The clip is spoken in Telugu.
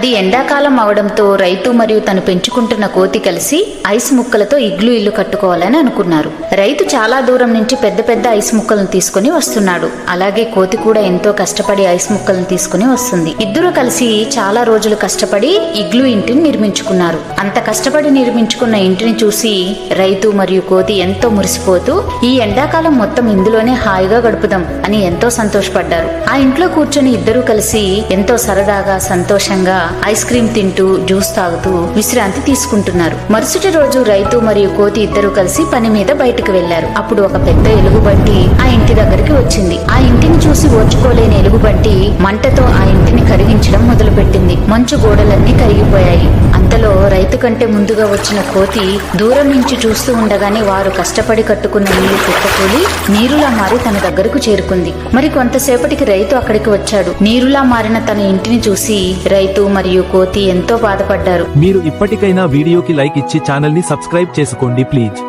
అది ఎండాకాలం అవడంతో రైతు మరియు తను పెంచుకుంటున్న కోతి కలిసి ఐస్ ముక్కలతో ఇగ్లు ఇల్లు కట్టుకోవాలని అనుకున్నారు. రైతు చాలా దూరం నుంచి పెద్ద పెద్ద ఐస్ ముక్కలను తీసుకుని వస్తున్నాడు. అలాగే కోతి కూడా ఎంతో కష్టపడి ఐస్ ముక్కలను తీసుకుని వస్తుంది. ఇద్దరు కలిసి చాలా రోజులు కష్టపడి ఇగ్లు ఇంటిని నిర్మించుకున్నారు. అంత కష్టపడి నిర్మించుకున్న ఇంటిని చూసి రైతు మరియు కోతి ఎంతో మురిసిపోతూ ఈ ఎండాకాలం మొత్తం ఇందులోనే హాయిగా గడుపుదాం అని ఎంతో సంతోషపడ్డారు. ఆ ఇంట్లో కూర్చొని ఇద్దరూ కలిసి ఎంతో సరదాగా సంతోషంగా ఐస్ క్రీమ్ తింటూ జ్యూస్ తాగుతూ విశ్రాంతి తీసుకుంటున్నారు. మరుసటి రోజు రైతు మరియు కోతి ఇద్దరు కలిసి పని మీద బయటకు వెళ్ళారు. అప్పుడు ఒక పెద్ద ఎలుగుబంటి ఆ ఇంటి దగ్గరికి వచ్చింది. ఆ ఇంటిని చూసి ఓర్చుకోలేని ఎలుగుబంటి మంటతో ఆ ఇంటిని కరిగి మంచు గోడలన్నీ కరిగిపోయాయి. అంతలో రైతు కంటే ముందుగా వచ్చిన కోతి దూరం నుంచి చూస్తూ ఉండగానే వారు కష్టపడి కట్టుకున్న నీళ్ళు కుక్కకూలి నీరులా మారి తన దగ్గరకు చేరుకుంది. మరి కొంతసేపటికి రైతు అక్కడికి వచ్చాడు. నీరులా మారిన తన ఇంటిని చూసి రైతు మరియు కోతి ఎంతో బాధపడ్డారు. మీరు ఇప్పటికైనా వీడియోకి లైక్ ఇచ్చి ఛానల్ని సబ్స్క్రైబ్ చేసుకోండి ప్లీజ్.